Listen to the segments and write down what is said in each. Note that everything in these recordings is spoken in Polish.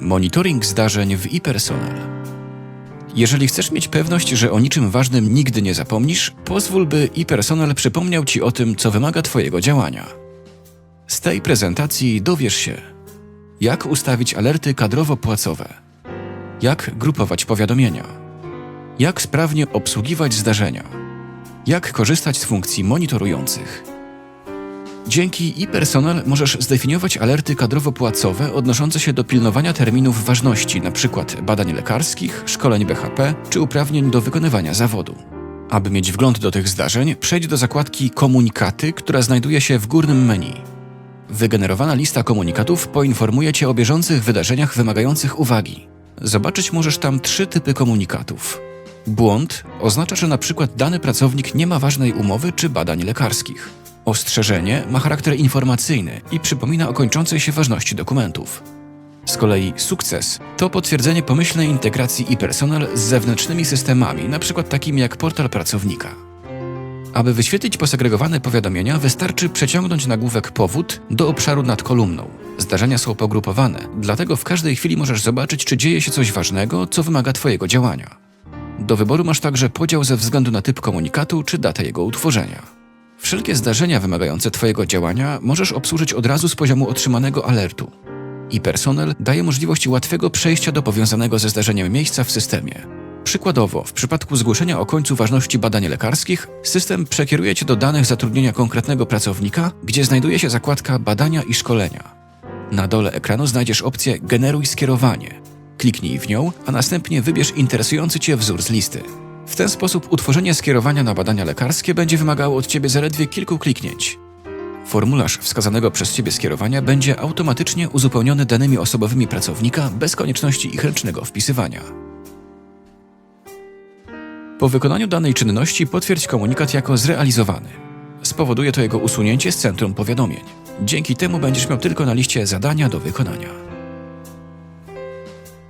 Monitoring zdarzeń w e-personal. Jeżeli chcesz mieć pewność, że o niczym ważnym nigdy nie zapomnisz, pozwól, by e-personal przypomniał Ci o tym, co wymaga Twojego działania. Z tej prezentacji dowiesz się, jak ustawić alerty kadrowo-płacowe, jak grupować powiadomienia, jak sprawnie obsługiwać zdarzenia, jak korzystać z funkcji monitorujących. Dzięki e-personal możesz zdefiniować alerty kadrowo-płacowe odnoszące się do pilnowania terminów ważności, np. badań lekarskich, szkoleń BHP czy uprawnień do wykonywania zawodu. Aby mieć wgląd do tych zdarzeń, przejdź do zakładki Komunikaty, która znajduje się w górnym menu. Wygenerowana lista komunikatów poinformuje Cię o bieżących wydarzeniach wymagających uwagi. Zobaczyć możesz tam trzy typy komunikatów. Błąd oznacza, że przykład dany pracownik nie ma ważnej umowy czy badań lekarskich. Ostrzeżenie ma charakter informacyjny i przypomina o kończącej się ważności dokumentów. Z kolei sukces to potwierdzenie pomyślnej integracji e-personal z zewnętrznymi systemami, np. takimi jak portal pracownika. Aby wyświetlić posegregowane powiadomienia, wystarczy przeciągnąć nagłówek powód do obszaru nad kolumną. Zdarzenia są pogrupowane, dlatego w każdej chwili możesz zobaczyć, czy dzieje się coś ważnego, co wymaga Twojego działania. Do wyboru masz także podział ze względu na typ komunikatu czy datę jego utworzenia. Wszelkie zdarzenia wymagające Twojego działania możesz obsłużyć od razu z poziomu otrzymanego alertu. I personel daje możliwość łatwego przejścia do powiązanego ze zdarzeniem miejsca w systemie. Przykładowo, w przypadku zgłoszenia o końcu ważności badań lekarskich, system przekieruje Cię do danych zatrudnienia konkretnego pracownika, gdzie znajduje się zakładka Badania i Szkolenia. Na dole ekranu znajdziesz opcję Generuj skierowanie. Kliknij w nią, a następnie wybierz interesujący Cię wzór z listy. W ten sposób utworzenie skierowania na badania lekarskie będzie wymagało od Ciebie zaledwie kilku kliknięć. Formularz wskazanego przez Ciebie skierowania będzie automatycznie uzupełniony danymi osobowymi pracownika bez konieczności ich ręcznego wpisywania. Po wykonaniu danej czynności potwierdź komunikat jako zrealizowany. Spowoduje to jego usunięcie z centrum powiadomień. Dzięki temu będziesz miał tylko na liście zadania do wykonania.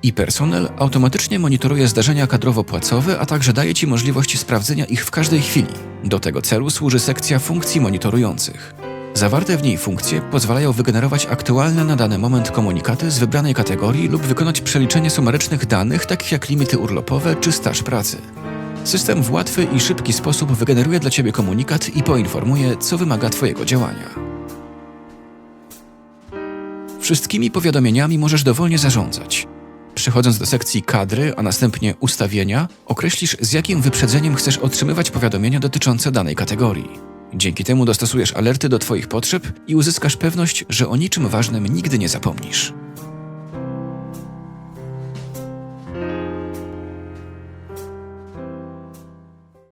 I personel automatycznie monitoruje zdarzenia kadrowo-płacowe, a także daje Ci możliwość sprawdzenia ich w każdej chwili. Do tego celu służy sekcja funkcji monitorujących. Zawarte w niej funkcje pozwalają wygenerować aktualne na dany moment komunikaty z wybranej kategorii lub wykonać przeliczenie sumarycznych danych, takich jak limity urlopowe czy staż pracy. System w łatwy i szybki sposób wygeneruje dla Ciebie komunikat i poinformuje, co wymaga Twojego działania. Wszystkimi powiadomieniami możesz dowolnie zarządzać. Przechodząc do sekcji kadry, a następnie ustawienia, określisz z jakim wyprzedzeniem chcesz otrzymywać powiadomienia dotyczące danej kategorii. Dzięki temu dostosujesz alerty do Twoich potrzeb i uzyskasz pewność, że o niczym ważnym nigdy nie zapomnisz.